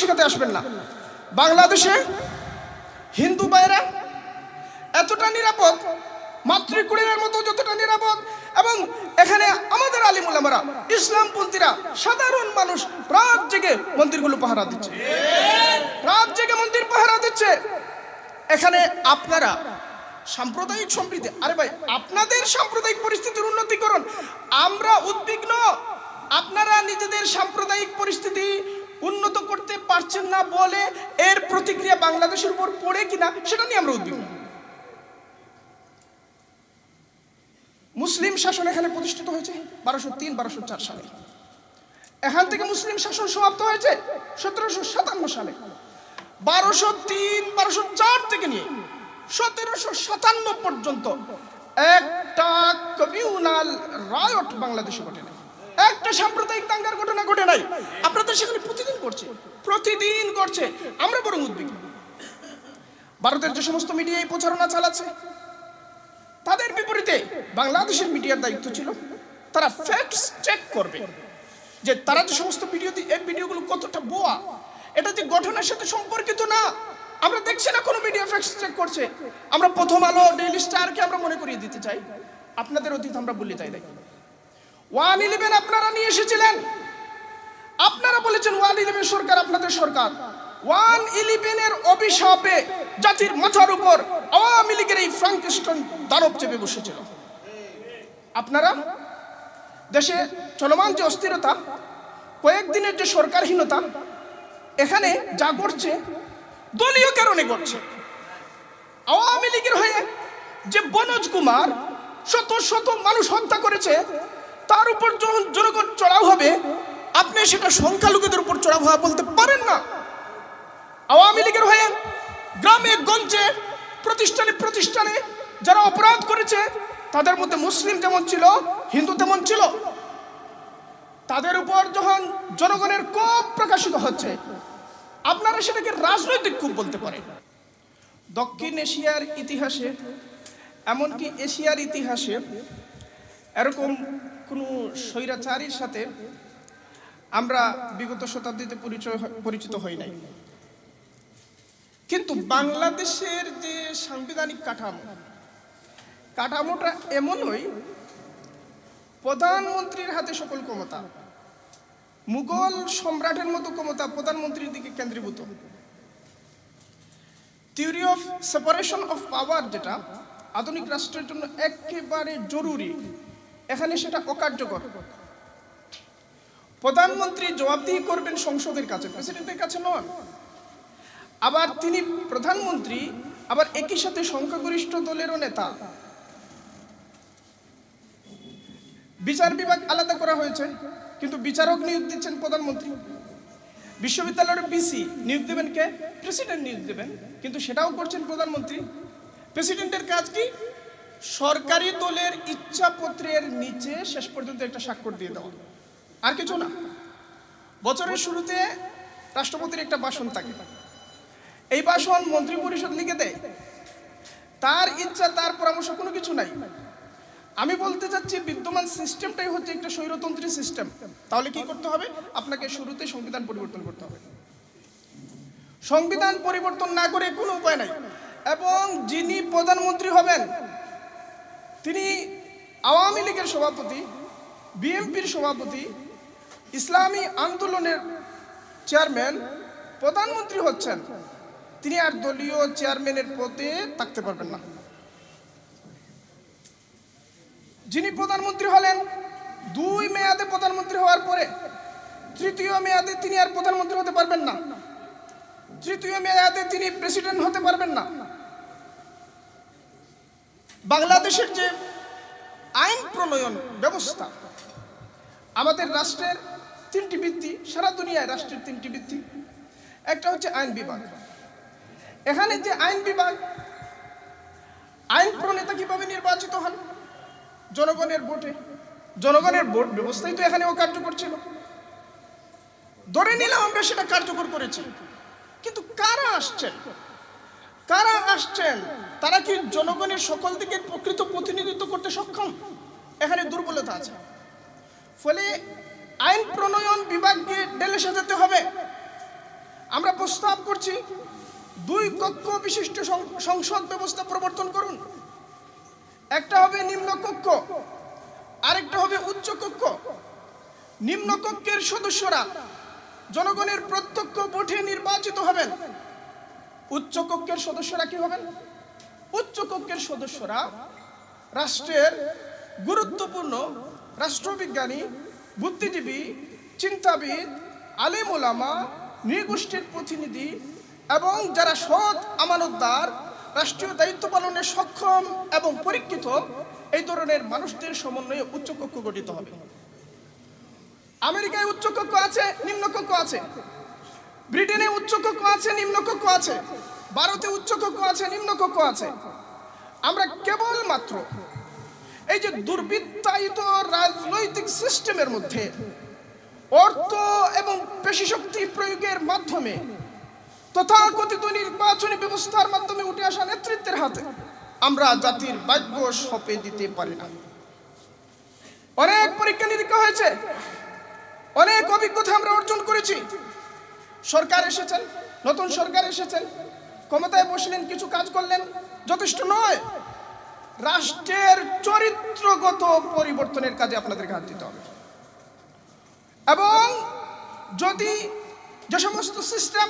শেখাতে আসবেন না। বাংলাদেশে হিন্দু ভাইরা এতটা নিরাপদ মাতৃকুড়ের মতো যতটা নিরাপদ এবং এখানে আমাদের আলিমুলামারা ইসলামপন্থীরা সাধারণ মানুষ রাত জেগে মন্দিরগুলো পাহারা দিচ্ছে। রাত জেগে মন্দির পাহারা দিচ্ছে। এখানে আপনারা সাম্প্রদায়িক সম্প্রীতি, আরে ভাই, আপনাদের সাম্প্রদায়িক পরিস্থিতির উন্নতিকরণ, আমরা উদ্বিগ্ন। আপনারা নিজেদের সাম্প্রদায়িক পরিস্থিতি উন্নত করতে পারছেন না বলে এর প্রতিক্রিয়া বাংলাদেশের উপর পড়ে কিনা, সেটা নিয়ে আমরা উদ্বিগ্ন। মুসলিম শাসন এখানে প্রতিষ্ঠিত হয়েছে বারোশো তিন, বারোশো চার সালে। এখান থেকে মুসলিম শাসন সমাপ্ত হয়েছে সতেরোশো সাতান্ন সালে। বারোশো তিন, বারোশো চার থেকে নিয়ে সতেরোশো সাতান্ন পর্যন্ত একটা কমিউনাল রায়ট বাংলাদেশে ঘটে একটা সাম্প্রদায়িক দাঙ্গার ঘটনা ঘটে নাই। আপনাদের সেখানে প্রতিদিন করছে। প্রতিদিন করছে। আমরা বরং উদ্বিগ্ন। ভারতের যে সমস্ত মিডিয়া এই প্রচারণা চালাচ্ছে, তাদের বিপরীতে বাংলাদেশের মিডিয়ার দায়িত্ব ছিল, তারা ফ্যাক্টস চেক করবে যে তারা যে সমস্ত ভিডিও এই ভিডিওগুলো কতটা বোয়া এটা যে গঠনের সাথে সম্পর্কিত না, আমরা দেখছি না কোনো মিডিয়া ফ্যাক্টস চেক করছে। আমরা প্রথম আলো ডেইলি স্টারকে আমরা মনে করিয়ে দিতে চাই। আপনাদের অতীত আমরা বলে তাই নাই ওয়ান ইলেভেন আপনারা নিয়ে এসেছিলেন। আপনারা বলেছেন ওয়ান ইলেভেন সরকার আপনাদের সরকার। ওয়ান ইলেভেনের অভিশাপে জাতির মাথার উপর আওয়ামী লীগের এই ফ্রাঙ্কস্টন দানব চেপে বসেছিল। আপনারা? দেশে চলমান যে অস্থিরতা, কয়েকদিনের যে সরকারহীনতা, এখানে যা ঘটছে, দলীয় কারণে ঘটছে। আওয়ামী লীগের হয়ে যে বনোজ কুমার শত শত মানুষ হত্যা করেছে তার উপর যখন জনগণ চড়াও হবে, আপনি সেটা সংখ্যালঘুদের উপর চড়াও হওয়া বলতে পারেন না। আওয়ামী লীগের হয়ে গ্রামে, গঞ্জে, প্রতিষ্ঠানে প্রতিষ্ঠানে যারা অপরাধ করেছে, তাদের মধ্যে মুসলিম যেমন ছিল, হিন্দু তেমন ছিল, তাদের উপর যখন জনগণের কোপ প্রকাশিত হচ্ছে, আপনারা সেটাকে রাজনৈতিক কূপ বলতে পারেন। দক্ষিণ এশিয়ার ইতিহাসে, এমনকি এশিয়ার ইতিহাসে, এরকম কোনো স্বৈরাচারীর সাথে আমরা বিগত শতাব্দীতে পরিচয় পরিচিত হই নাই। কিন্তু বাংলাদেশের যে সাংবিধানিক কাঠামো, কাঠামোটা এমন এমনই, প্রধানমন্ত্রীর হাতে সকল ক্ষমতা, মুঘল সম্রাটের মতো ক্ষমতা প্রধানমন্ত্রীর দিকে কেন্দ্রীভূত। Theory of separation of power যেটা, আধুনিক রাষ্ট্রের জন্য একেবারে জরুরি। এখানে সেটা অকার্যকর। প্রধানমন্ত্রী জবাবদিহি করবেন সংসদের কাছে, প্রেসিডেন্টের কাছে নন আবার তিনি প্রধানমন্ত্রী, আবার একই সাথে সংখ্যাগরিষ্ঠ দলেরও নেতা। বিচার বিভাগ আলাদা করা হয়েছে, কিন্তু বিচারক নিয়োগ দিচ্ছেন প্রধানমন্ত্রী। বিশ্ববিদ্যালয়ের বিসি নিয়োগ দেবেন কে? প্রেসিডেন্ট নিয়োগ দেবেন, কিন্তু সেটাও করছেন প্রধানমন্ত্রী। প্রেসিডেন্টের কাজ কি? সরকারি দলের ইচ্ছাপত্রের নিচে শেষ পর্যন্ত একটা স্বাক্ষর দিয়ে দেওয়া। আর কিছু না। বছরের শুরুতে রাষ্ট্রপতির একটা ভাষণ থাকে। এই ভাষণ মন্ত্রী পরিষদ লিখে দেয়। তার ইচ্ছা, তার পরামর্শ কোনো কিছু নাই। আমি বলতে চাচ্ছি, বিদ্যমান সিস্টেমটাই হচ্ছে একটা স্বৈরতন্ত্রী সিস্টেম। তাহলে কি করতে হবে? আপনাকে শুরুতে সংবিধান পরিবর্তন করতে হবে। সংবিধান পরিবর্তন না করে কোনো উপায় নাই। এবং যিনি প্রধানমন্ত্রী হবেন তিনি আওয়ামী লীগের সভাপতি, বিএনপির সভাপতি, ইসলামী আন্দোলনের চেয়ারম্যান, প্রধানমন্ত্রী হচ্ছেন। তিনি আর দলীয় চেয়ারম্যানের পদে থাকতে পারবেন না। যিনি প্রধানমন্ত্রী হলেন, দুই মেয়াদে প্রধানমন্ত্রী হওয়ার পরে তৃতীয় মেয়াদে তিনি আর প্রধানমন্ত্রী হতে পারবেন না। তৃতীয় মেয়াদে তিনি প্রেসিডেন্ট হতে পারবেন না। বাংলাদেশের যে আইন প্রণয়ন ব্যবস্থা, আমাদের রাষ্ট্রের তিনটি ভিত্তি, সারা দুনিয়ায় রাষ্ট্রের তিনটি ভিত্তি। একটা হচ্ছে আইন বিভাগ। এখানে যে আইন বিভাগ, আইন প্রণেতা কীভাবে নির্বাচিত হন? জনগণের ভোটে। জনগণের ভোট ব্যবস্থাই তো এখানে অকার্যকর ছিল। ধরে নিলাম আমরা সেটা কার্যকর করেছি। কিন্তু কারা আসছেন? কারা আসছেন? তারা কি জনগণের সকল দিকে প্রকৃত প্রতিনিধিত্ব করতে সক্ষম? এখানে দুর্বলতা আছে। ফলে আইন প্রণয়ন বিভাগকে ডেলে সাজাতে হবে। আমরা প্রস্তাব করছি, দুই কক্ষ বিশিষ্ট সংসদ ব্যবস্থা প্রবর্তন করুন। একটা হবে নিম্ন কক্ষ, আরেকটা হবে উচ্চ কক্ষ। নিম্ন কক্ষের সদস্যরা জনগণের প্রত্যক্ষ ভোটে নির্বাচিত হবেন। উচ্চ কক্ষের সদস্যরা কি হবেন? উচ্চ কক্ষের সদস্যরা রাষ্ট্রের গুরুত্বপূর্ণ রাষ্ট্রবিজ্ঞানী, বুদ্ধিজীবী, চিন্তাবিদ, আলিম ওলামা, নৃগোষ্ঠীর প্রতিনিধি এবং যারা সৎ আমানতদার, রাষ্ট্রীয় দায়িত্ব পালনে সক্ষম এবং পরীক্ষিত, এই ধরনের মানুষদের সমন্বয়ে উচ্চকক্ষ গঠিত হবে। আমেরিকায় উচ্চকক্ষ আছে নিম্নকক্ষ আছে। ব্রিটেনে উচ্চকক্ষ আছে নিম্নকক্ষ আছে। ভারতে উচ্চকক্ষ আছে নিম্নকক্ষ আছে। আমরা কেবলমাত্র এই যে দুর্বৃত্তায়িত রাজনৈতিক সিস্টেমের মধ্যে অর্থ এবং পেশি শক্তি প্রয়োগের মাধ্যমে তথাকথিত নির্বাচনী ব্যবস্থার মাধ্যমে উঠে আসা নেতৃত্বের হাতে আমরা জাতির ভাগ্য সপে দিতে পারি না। অনেক পরীক্ষা নিরীক্ষা হয়েছে, অনেক অভিজ্ঞতা আমরা অর্জন করেছি। সরকার এসেছেন, নতুন সরকার এসেছেন ক্ষমতায় বসলেন, কিছু কাজ করলেন, যথেষ্ট নয়। রাষ্ট্রের চরিত্রগত পরিবর্তনের কাজে আপনাদেরকে হাত দিতে হবে। এবং যদি যে সমস্ত সিস্টেম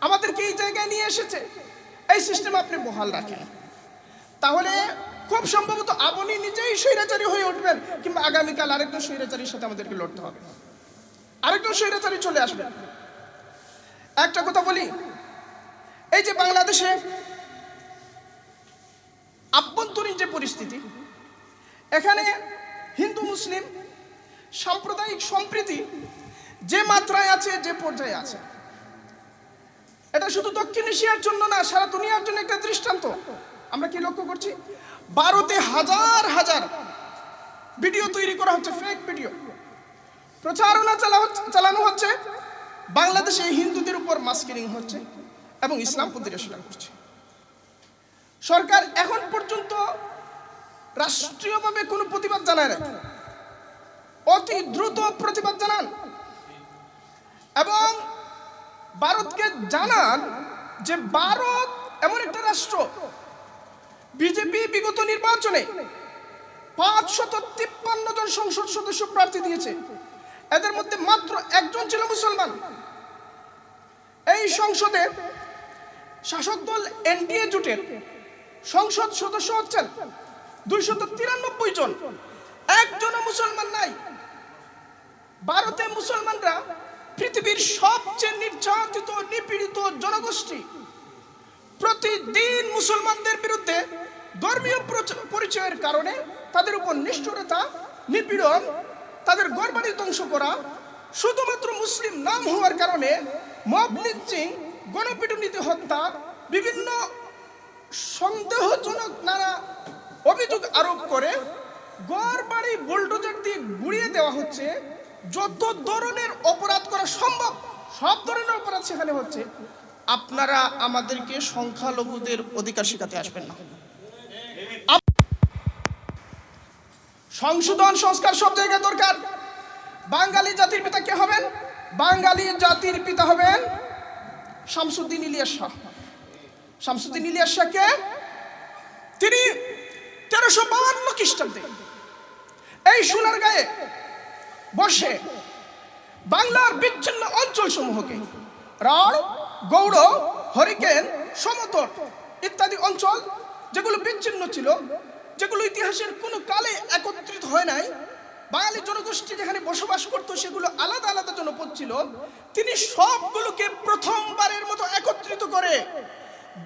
আমাদেরকে এই জায়গায় নিয়ে এসেছে, এই সিস্টেম আপনি বহাল রাখেন। তাহলে খুব সম্ভবত আপনি নিজেই স্বৈরাচারী হয়ে উঠবেন, কিংবা আগামীকাল আরেকজন স্বৈরাচারীর সাথে আমাদেরকে লড়তে হবে। আরেকজন স্বৈরাচারী চলে আসবে। একটা কথা বলি এই যে বাংলাদেশে আভ্যন্তরীণ যে পরিস্থিতি, এখানে হিন্দু, মুসলিম সাম্প্রদায়িক সম্প্রীতি যে মাত্রায় আছে, যে পর্যায়ে আছে। এটা শুধু দক্ষিণ এশিয়ার জন্য না, সারা দুনিয়ার জন্য একটা দৃষ্টান্ত। আমরা কি লক্ষ্য করছি? ভারতে হাজার হাজার ভিডিও তৈরি করা হচ্ছে ফেক ভিডিও প্রচারণা চালানো হচ্ছে। বাংলাদেশে হিন্দুদের উপর মাস্কিরিং হচ্ছে। এবং ইসলাম প্রতিষ্ঠা করছে। সরকার এখন পর্যন্ত রাষ্ট্রীয়ভাবে কোনো প্রতিবাদ জানায় না অতি দ্রুত প্রতিবাদ জানান। এবং ভারতকে জানান যে ভারত এমন একটা রাষ্ট্র, বিজেপি বিগত নির্বাচনে পাঁচশত তিপ্পান্ন জন সংসদ সদস্য প্রার্থী দিয়েছে। এদের মধ্যে মাত্র একজন ছিল মুসলমান। এই সংসদে শাসক দল এনডিএ জোটের সংসদ সদস্য হচ্ছেন দুইশত তিরানব্বই জন। একজনও মুসলমান নাই। ভারতে মুসলমানরা পৃথিবীর সবচেয়ে নির্যাতিত, নিপীড়িত জনগোষ্ঠী। প্রতিদিন মুসলমানদের বিরুদ্ধে ধর্মীয় প্রচ- পরিচয়ের কারণে তাদের উপর নিষ্ঠুরতা, নিপীড়ন, তাদের গড়বাড়ি ধ্বংস করা শুধুমাত্র মুসলিম নাম হওয়ার কারণে মব লিঞ্চিং গণপিটুনিতে হত্যা, বিভিন্ন সন্দেহজনক নানা অভিযোগ আরোপ করে। গড় বাড়ি বুলডোজার দিয়ে গুড়িয়ে দেওয়া হচ্ছে। যত ধরনের অপরাধ করা সম্ভব, সব ধরনের অপরাধ সেখানে হচ্ছে। আপনারা আমাদেরকে সংখ্যালঘুদের অধিকার শেখাতে আসবেন না। সংশোধন সংস্কার সব জায়গায় দরকার। বাঙালি জাতির পিতা কে হবেন? বাঙালি জাতির পিতা হবেন শামসুদ্দিন ইলিয়াস শাহ। শামসুদ্দিন ইলিয়াস শাহকে তিনি তেরোশো বাউান্ন খ্রিস্টাব্দে এই সোনার গায়ে বসে বাংলার বিচ্ছিন্ন অঞ্চল সমূহকে রাঢ়, গৌড়, হরিকেন, সমতট ইত্যাদি অঞ্চল যেগুলো বিচ্ছিন্ন ছিল, যেগুলো ইতিহাসের কোনো কালে একত্রিত হয় নাই, বাঙালি জনগোষ্ঠী যেখানে বসবাস করত সেগুলো আলাদা আলাদা জনপদ ছিল, তিনি সবগুলোকে করে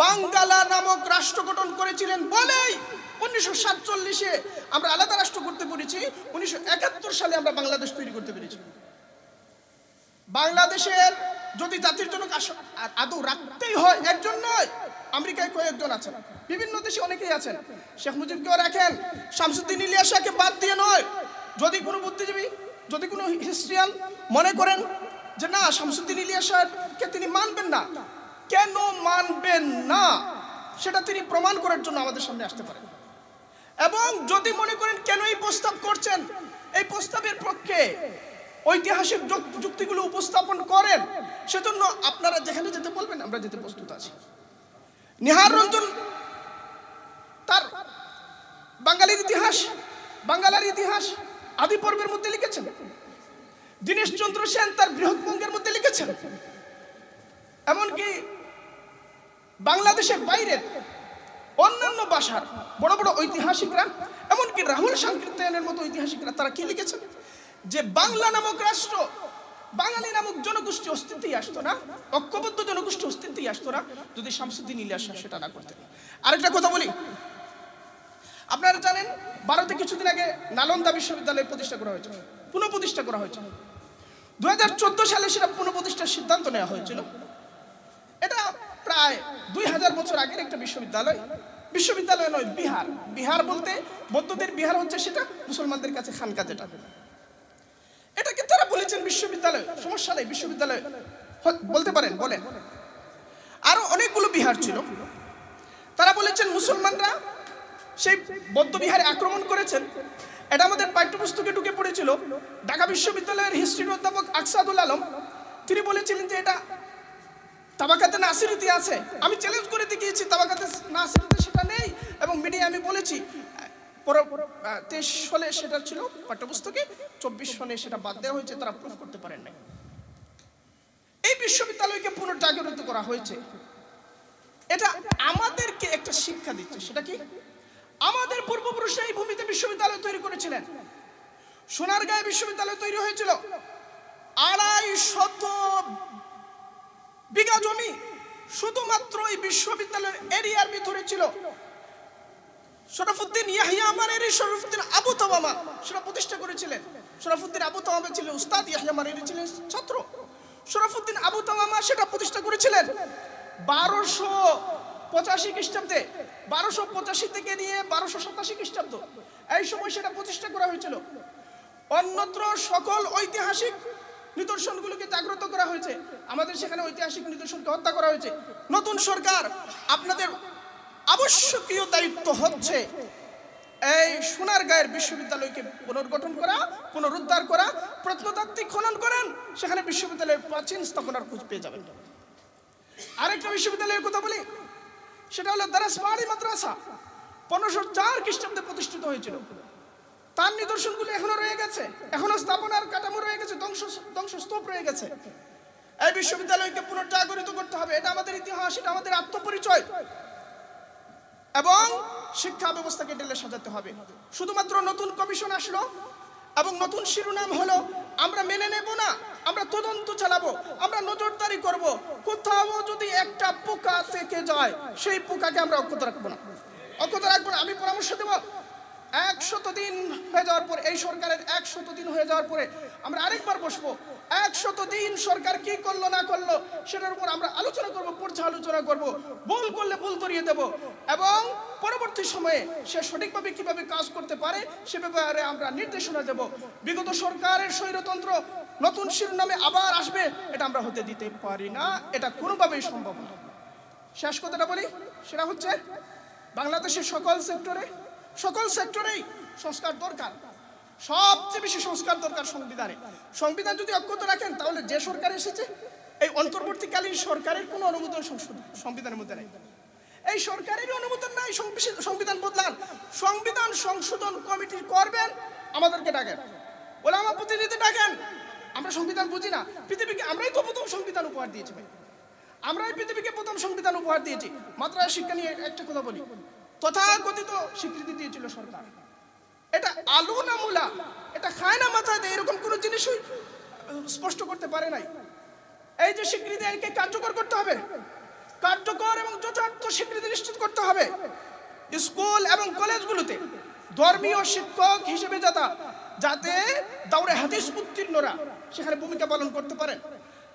বাঙ্গালা নামক রাষ্ট্র গঠন করেছিলেন বলেই উনিশশো সাতচল্লিশে আমরা আলাদা রাষ্ট্র করতে পেরেছি, উনিশশো একাত্তর সালে আমরা বাংলাদেশ তৈরি করতে পেরেছি। বাংলাদেশের যদি জাতির জন্য আদৌ রাখতেই হয়, একজন নয়, আমেরিকায় কয়েকজন আছেন। বিভিন্ন দেশে অনেকেই আছেন। শেখ মুজিবকেও রাখেন, শামসুদ্দিন ইলিয়াসাকে বাদ দিয়ে নয়। যদি কোনো বুদ্ধিজীবী, যদি কোনো হিস্ট্রিয়ান মনে করেন যে না, শামসুদ্দিন ইলিয়াসাকে তিনি মানবেন না কেন মানবেন না? সেটা তিনি প্রমাণ করার জন্য আমাদের সামনে আসতে পারেন। এবং যদি মনে করেন কেন এই প্রস্তাব করছেন, এই প্রস্তাবের পক্ষে ঐতিহাসিক যুক- যুক্তিগুলো উপস্থাপন করেন, সেজন্য আপনারা যেখানে যেতে বলবেন, আমরা যেতে প্রস্তুত আছি। নিহার রঞ্জন, তার বাঙালির ইতিহাস বাঙ্গালার ইতিহাস আদি পর্বের মধ্যে লিখেছেন। দীনেশ চন্দ্র সেন তার বৃহৎবঙ্গের মধ্যে লিখেছেন। এমনকি বাংলাদেশের বাইরের অন্যান্য ভাষার বড় বড় ঐতিহাসিকরা, এমনকি রাহুল সংকীর্তনের মতো ঐতিহাসিকরা, তারা কি লিখেছেন? যে বাংলা নামক রাষ্ট্র, বাঙালি নামক জনগোষ্ঠী অস্তিত্বই আসতো না, ঐক্যবদ্ধ জনগোষ্ঠী অস্তিত্বই আসতো না, যদি শামসুদ্দিন ইলিয়াস সেটা না করতেন। আরেকটা কথা বলি, আপনারা জানেন, ভারতে কিছুদিন আগে নালন্দা বিশ্ববিদ্যালয় প্রতিষ্ঠা করা হয়েছে পুনঃপ্রতিষ্ঠা করা হয়েছে দু সালে সেটা পুনঃপ্রতিষ্ঠার সিদ্ধান্ত নেওয়া হয়েছিল। এটা প্রায় দুই হাজার বছর আগের একটা বিশ্ববিদ্যালয়। বিশ্ববিদ্যালয় নয়, বিহার। বিহার বলতে বৌদ্ধদের বিহার হচ্ছে সেটা মুসলমানদের কাছে খানকা যেটা। এটাকে তারা বলেছেন বিশ্ববিদ্যালয়, সমস্যা নেই, বিশ্ববিদ্যালয় বলতে পারেন, বলেন। আরও অনেকগুলো বিহার ছিল। তারা বলেছেন মুসলমানরা সেই বৌদ্ধ বিহারে আক্রমণ করেছেন। এটা আমাদের পাঠ্যপুস্তকে ঢুকে পড়েছিল। ঢাকা বিশ্ববিদ্যালয়ের হিস্ট্রির অধ্যাপক আকসাদুল আলম, তিনি বলেছিলেন যে এটা তাবাকাতে নাসিরিতে আছে। আমি চ্যালেঞ্জ করে দেখিয়েছি, তাবাকাতে নাসিরিতে সেটা নেই এবং মিডিয়া আমি বলেছি তেইশ সালে সেটা ছিল পাঠ্যপুস্তকে, চব্বিশ সনে সেটা বাদ দেওয়া হয়েছে, তারা প্রুফ করতে পারেন নাই। এই বিশ্ববিদ্যালয়কে পুনর্জাগরিত করা হয়েছে। এটা আমাদেরকে একটা শিক্ষা দিচ্ছে, সেটা কি? আমাদের পূর্বপুরুষরা এই ভূমিতে বিশ্ববিদ্যালয় তৈরি করেছিলেন। সোনারগাঁয়ে বিশ্ববিদ্যালয় তৈরি হয়েছিল। আড়াই শত বিঘা জমি শুধুমাত্র এই বিশ্ববিদ্যালয়ের এরিয়ার ভিতরে ছিল। শরফুদ্দিন ইয়াহিয়া আমানেরি শরফুদ্দিন আবু তামামা সেটা প্রতিষ্ঠা করেছিলেন। শরফুদ্দিন আবু তামামা ছিলেন উস্তাদ, ইয়াহিয়া আমানেরি ছিলেন ছাত্র। শরফুদ্দিন আবু তামামা সেটা প্রতিষ্ঠা করেছিলেন বারোশো পঁচাশি খ্রিস্টাব্দে। বারোশো পঁচাশি থেকে নিয়ে বারোশো সাতাশি খ্রিস্টাব্দ। এই সময় সেটা প্রতিষ্ঠা করা হয়েছিল। অন্যত্র সকল ঐতিহাসিক নিদর্শনগুলোকে জাগ্রত করা হয়েছে। আমাদের সেখানে ঐতিহাসিক নিদর্শনকে হত্যা করা হয়েছে। নতুন সরকার আপনাদের আবশ্যকীয় দায়িত্ব হচ্ছে এই সোনারগাঁয়ের বিশ্ববিদ্যালয়কে পুনর্গঠন করা, পুনরুদ্ধার করা, প্রত্নতাত্ত্বিক খনন করেন, সেখানে বিশ্ববিদ্যালয়ের প্রাচীন স্থাপনার খোঁজ পেয়ে যাবেন। আরেকটা বিশ্ববিদ্যালয়ের কথা বলি, সেটা হলো দারাসমারি মাদ্রাসা। পনেরোশো চার খ্রিস্টাব্দে প্রতিষ্ঠিত হয়েছিল। তার নিদর্শনগুলো এখনও রয়ে গেছে। এখনও স্থাপনার কাঠামো রয়ে গেছে, ধ্বংস, ধ্বংসস্তূপ রয়ে গেছে। এই বিশ্ববিদ্যালয়কে পুনর্জাগরিত করতে হবে, এটা আমাদের ইতিহাস, এটা আমাদের আত্মপরিচয়। এবং শিক্ষা ব্যবস্থাকে ঢেলে সাজাতে হবে। শুধুমাত্র নতুন কমিশন আসলো, এবং নতুন শিরোনাম হলো, আমরা মেনে নেব না, আমরা তদন্ত চালাবো, আমরা নজরদারি করব, কোথাও যদি একটা পোকা থেকে যায়, সেই পোকাকে আমরা অক্ষত রাখব না। অক্ষত রাখব না, আমি পরামর্শ দেবো একশত দিন হয়ে যাওয়ার পরে, এই সরকারের একশত দিন হয়ে যাওয়ার পরে আমরা আরেকবার বসবো। একশত দিন সরকার কি করল, না করল, সেটার উপর আমরা আলোচনা করব, পর্যালোচনা করব, ভুল করলে ভুল ধরিয়ে দেব এবং পরবর্তী সময়ে সে সঠিকভাবে কীভাবে কাজ করতে পারে, সে ব্যাপারে আমরা নির্দেশনা দেব। বিগত সরকারের স্বৈরতন্ত্র নতুন শিরোনামে আবার আসবে, এটা আমরা হতে দিতে পারি না, এটা কোনোভাবেই সম্ভব না। শেষ কথাটা বলি, সেটা হচ্ছে বাংলাদেশের সকল সেক্টরে সকল সেক্টরেই সংস্কার দরকার। সবচেয়ে বেশি সংস্কার দরকার সংবিধানে। সংবিধান যদি অক্ষত রাখেন, তাহলে যে সরকার এসেছে, এই অন্তর্বর্তীকালীন সরকারের কোনো অনুমোদন সংবিধানের মধ্যে নেই। এই সরকারের অনুমোদন নাই সংবিধান- বদলান। সংবিধান সংশোধন কমিটি করবেন, আমাদেরকে ডাকেন। বলে আমার প্রতিনিধি ডাকেন। আমরা সংবিধান বুঝি না। পৃথিবীকে আমরাই তো প্রথম সংবিধান উপহার দিয়েছি ভাই। আমরা এই পৃথিবীকে প্রথম সংবিধান উপহার দিয়েছি। মাত্রায় শিক্ষা নিয়ে একটা কথা বলি। তথাকথিত স্বীকৃতি দিয়েছিল সরকার। এটা আলু না মূলা? এটা খায় না মাথায় দেয়? এরকম কোনো জিনিসই স্পষ্ট করতে পারে নাই। এই যে স্বীকৃতি একে কার্যকর করতে হবে। কার্যকর এবং যথার্থ স্বীকৃতি নিশ্চিত করতে হবে। স্কুল এবং কলেজগুলোতে ধর্মীয় শিক্ষক হিসেবে যাতা, যাতে দাউরে হাদিস উত্তীর্ণরা সেখানে ভূমিকা পালন করতে পারেন।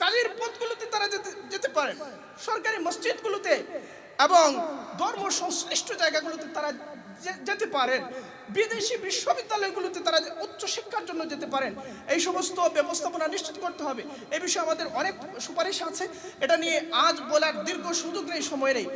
কাজের পথগুলোতে তারা যেতে যেতে পারেন। সরকারি মসজিদগুলোতে এবং ধর্ম সংশ্লিষ্ট জায়গাগুলোতে তারা যেতে পারেন, বিদেশি বিশ্ববিদ্যালয়গুলোতে তারা যে উচ্চ শিক্ষার জন্য যেতে পারেন, এই সমস্ত ব্যবস্থাপনা নিশ্চিত করতে হবে। এ বিষয়ে আমাদের অনেক সুপারিশ আছে। এটা নিয়ে আজ বলার দীর্ঘ সুযোগ নেই, সময় নেই।